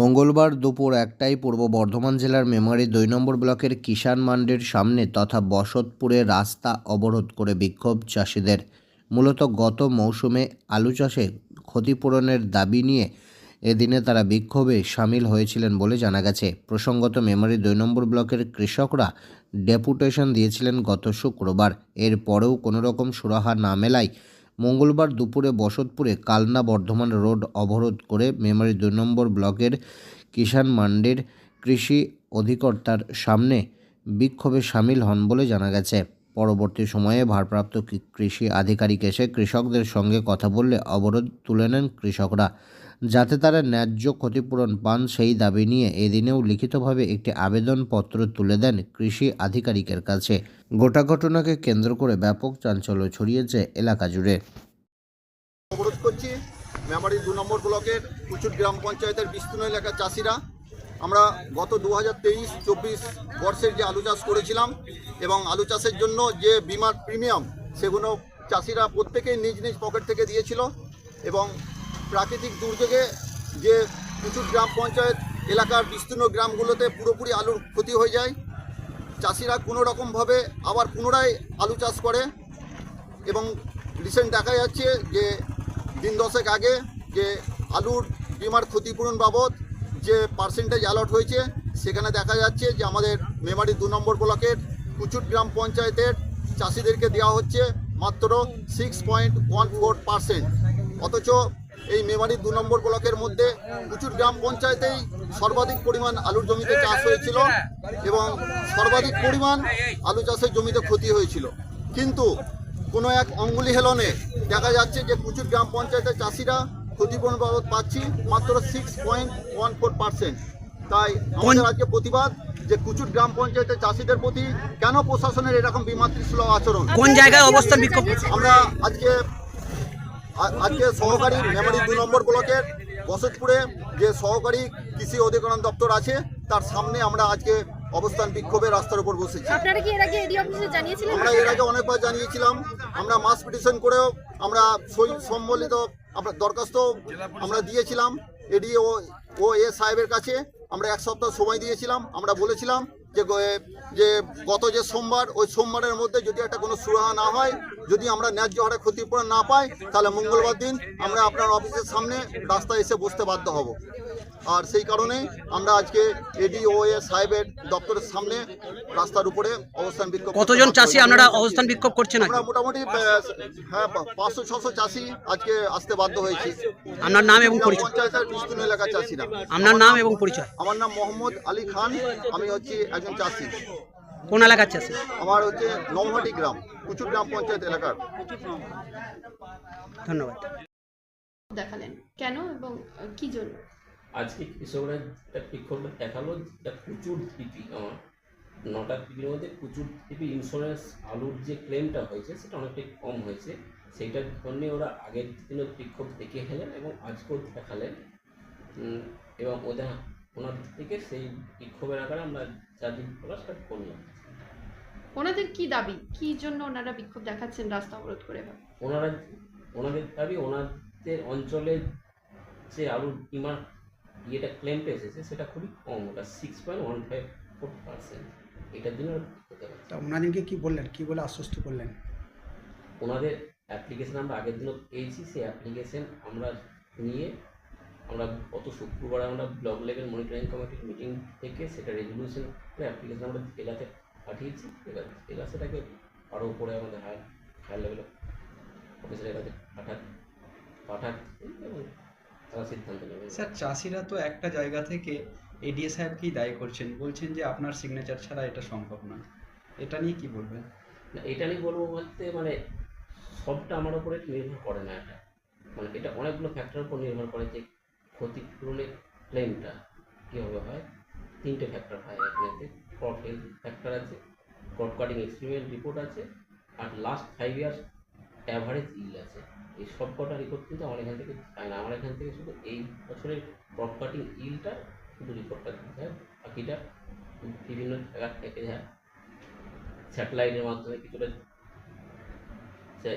মঙ্গলবার দুপুর একটায় পূর্ব বর্ধমান জেলার মেমারি দুই নম্বর ব্লকের কিষাণ মান্ডির সামনে তথা বসতপুরে রাস্তা অবরোধ করে বিক্ষোভ চাষিদের। মূলত গত মৌসুমে আলু চাষে ক্ষতিপূরণের দাবি নিয়ে এদিনে তারা বিক্ষোভে সামিল হয়েছিলেন বলে জানা গেছে। প্রসঙ্গত মেমারি দুই নম্বর ব্লকের কৃষকরা ডেপুটেশন দিয়েছিলেন গত শুক্রবার। এরপরেও কোনো রকম সুরাহা না মেলায় মঙ্গলবার দুপুরে বসতপুরে কালনা বর্ধমান রোড অবরোধ করে মেমারি দুই নম্বর ব্লকের কিষাণ মান্ডির কৃষি অধিকর্তার সামনে বিক্ষোভে সামিল হন বলে জানা গেছে। পরবর্তী সময়ে ভারপ্রাপ্ত কৃষি আধিকারিক এসে কৃষকদের সঙ্গে কথা বললে অবরোধ তুলে নেন কৃষকরা। যাতে তারা ন্যায্য ক্ষতিপূরণ পান সেই দাবি নিয়ে এদিনেও লিখিতভাবে একটি আবেদনপত্র তুলে দেন কৃষি আধিকারিকের কাছে। গোটা ঘটনাকে কেন্দ্র করে ব্যাপক চাঞ্চল্য ছড়িয়েছে এলাকা জুড়ে। অবরোধ করছি। মেমারি দু নম্বর ব্লকের কুচুর গ্রাম পঞ্চায়েতের বিস্তীর্ণ এলাকার চাষিরা। আমরা গত দু হাজার তেইশ চব্বিশ বর্ষের যে আলু চাষ করেছিলাম এবং আলু চাষের জন্য যে বিমার প্রিমিয়াম সেগুলো চাষিরা প্রত্যেকেই নিজ নিজ পকেট থেকে দিয়েছিল এবং প্রাকৃতিক দুর্যোগে যে কুচুর গ্রাম পঞ্চায়েত এলাকার বিস্তীর্ণ গ্রামগুলোতে পুরোপুরি আলুর ক্ষতি হয়ে যায়। চাষিরা কোনো রকমভাবে আবার পুনরায় আলু চাষ করে এবং রিসেন্ট দেখা যাচ্ছে যে দিন দশেক আগে যে আলুর বিমার ক্ষতিপূরণ বাবদ যে পার্সেন্টেজ অ্যালট হয়েছে, সেখানে দেখা যাচ্ছে যে আমাদের মেমারি দু নম্বর ব্লকের কুচুট গ্রাম পঞ্চায়েতের চাষিদেরকে দেওয়া হচ্ছে মাত্র six point one four percent অথচ এই মেমারি দু নম্বর ব্লকের মধ্যে কুচুট গ্রাম পঞ্চায়েতেই সর্বাধিক পরিমাণ আলুর জমিতে চাষ হয়েছিল এবং সর্বাধিক পরিমাণ আলু চাষের জমিতে ক্ষতি হয়েছিল। কিন্তু কোনো এক অঙ্গুলি হেলনে দেখা যাচ্ছে যে কুচুর গ্রাম পঞ্চায়েতের চাষিরা ক্ষতিপূরণ বাবদ পাচ্ছি মাত্র six point one four percent তাই আমাদের আজকে প্রতিবাদ যে কুচুর গ্রাম পঞ্চায়েতের চাষিদের প্রতি কেন প্রশাসনের এরকম বিমাতৃসুলভ আচরণ? কোন জায়গায় অবস্থান বিক্ষোভ? আমরা আজকে আজকে সহকারী মেমারি দুই নম্বর ব্লকের বসতপুরে যে সহকারী কৃষি অধিকরণ দপ্তর আছে তার সামনে আমরা আজকে অবস্থান বিক্ষোভে রাস্তার উপর বসেছি। আপনারা কি এর আগে এডি অফিসে জানিয়েছিলেন? আমরা এর আগে অনেকবার জানিয়েছিলাম আমরা মাস পিটিশন করেও আমরা সই সম্বলিত আমরা দরখাস্ত আমরা দিয়েছিলাম এডি ও ও এ সাহেবের কাছে আমরা এক সপ্তাহ সময় দিয়েছিলাম আমরা বলেছিলাম যে যে গত যে সোমবার ওই সোমবারের মধ্যে যদি একটা কোনো সুরাহা না হয় যদি আমরা ন্যায্য হারে ক্ষতিপূরণ না পাই তাহলে মঙ্গলবার দিন আমরা আপনার অফিসের সামনে রাস্তায় এসে বসতে বাধ্য হব। আর সেই কারণে আমরা আজকে এডি ও এ সাহেবের দপ্তরের সামনে রাস্তার উপরে অবস্থান বিক্ষোভ কতজন চাষি আপনারা অবস্থান বিক্ষোভ করছেন আমরা মোটামুটি হ্যাঁ পাঁচশো ছশো চাষি আজকে আসতে বাধ্য হয়েছি। আপনার নাম এবং পরিচয়। পঞ্চায়েতের বিস্তীর্ণ এলাকার চাষিরা। আপনার নাম এবং পরিচয়। আমার নাম মোহাম্মদ আলী খান আমি হচ্ছি একজন চাষি। কোন এলাকার চাষি আমার হচ্ছে নৌহাটি গ্রাম কুচুর গ্রাম পঞ্চায়েত এলাকার। ধন্যবাদ। দেখালেন। কেন এবং কি জন্য? আজকে কৃষকরা একটা বিক্ষোভ দেখাল যেটা প্রচুর টিপি আমার নটা টিপির মধ্যে প্রচুর টিপি ইন্স্যুরেন্স আলুর যে ক্লেমটা হয়েছে সেটা অনেকটাই কম হয়েছে। সেইটার জন্যে ওরা আগের দিনের বিক্ষোভ দেখিয়ে গেলেন এবং আজকেও দেখালেন। উম, এবং ওদের ওনার থেকে সেই বিক্ষোভের আকারে আমরা যা দিন করা করলাম। ওনাদের কি দাবি? কি জন্য ওনারা বিক্ষোভ দেখাচ্ছেন রাস্তা অবরোধ করে? ওনারা ওনাদের দাবি ওনাদের অঞ্চলে যে আলুর বিমার ইয়েটা ক্লেমটা এসেছে সেটা খুবই কম ওটা six point one five four percent এটার জন্য তা ওনাদেরকে কি বললেন? কি বলে আশ্বস্ত করলেন? ওনাদের অ্যাপ্লিকেশন আমরা আগের দিনও পেয়েছি সেই অ্যাপ্লিকেশন আমরা নিয়ে আমরা গত শুক্রবার আমরা ব্লক লেভেল মনিটরিং কমিটির মিটিং থেকে সেটা রেজলিউশন করে অ্যাপ্লিকেশন আমরা জেলাতে পাঠিয়েছি। এবার জেলা সেটাকে আরও উপরে আমাদের হাই হাই লেভেল অফিসারের কাছে পাঠা পাঠাচ্ছে এবং তারা সিদ্ধান্ত নেবে। স্যার চাষিরা তো একটা জায়গা থেকে এডিএ সাহেবকেই দায়ী করছেন। বলছেন যে আপনার সিগনেচার ছাড়া এটা সম্ভব নয় এটা নিয়ে কি বলবেন? না এটা নিয়ে বলব বলতে মানে সবটা আমার উপরে নির্ভর করে না এটা। মানে এটা অনেকগুলো ফ্যাক্টরের উপর নির্ভর করে যে ক্ষতিপূরণের ক্লেমটা কীভাবে হয়? তিনটে ফ্যাক্টর হয় এখানে ক্রপ হেলথ ফ্যাক্টর আছে ক্রপ কাটিং এক্সপেরিমেন্ট রিপোর্ট আছে, আর last five years average yield আছে। এই সব কটা রিপোর্ট কিন্তু আমার এখান থেকে পাই না? আমার এখান থেকে শুধু এই বছরের ক্রপ কাটিং ইলটা শুধু রিপোর্টটা দিতে হয়, বাকিটা বিভিন্ন জায়গা থেকে যায়। স্যাটেলাইটের মাধ্যমে কিছুটা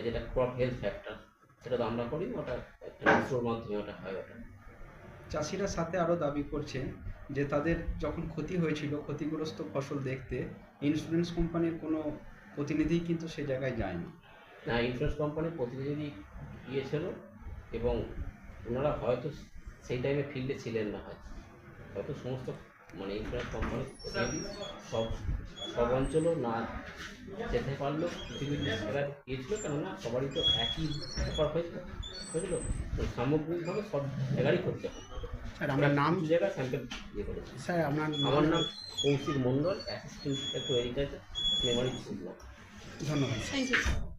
যেটা ক্রপ হেলথ ফ্যাক্টর সেটা তো আমরা করি, ওটা একটা মাধ্যমে ওটা হয় ওটা। চাষিরা সাথে আরও দাবি করছেন যে তাদের যখন ক্ষতি হয়েছিল, ক্ষতিগ্রস্ত ফসল দেখতে ইন্স্যুরেন্স কোম্পানির কোনো প্রতিনিধি কিন্তু সে জায়গায় যায়নি। না ইন্স্যুরেন্স কোম্পানির প্রতিনিধি গিয়েছিল এবং ওনারা হয়তো সেই টাইমে ফিল্ডে ছিলেন না হয়তো। হয়তো সমস্ত মানে ইন্স্যুরেন্স কোম্পানির সব সব অঞ্চলও না যেতে পারলেও কিছু কিছু জায়গায় গিয়েছিল, কেননা সবারই তো একই ব্যাপার হয়েছিল হয়েছিল। তো সামগ্রিকভাবে সব জায়গারই করতে হয় স্যার আপনার নাম জায়গায় স্যাম্পেল ইয়ে করে স্যার আপনার আমার নাম কৌশিক মণ্ডল অ্যাসিস্ট্যান্ট মেমারি ধন্যবাদ। Thank you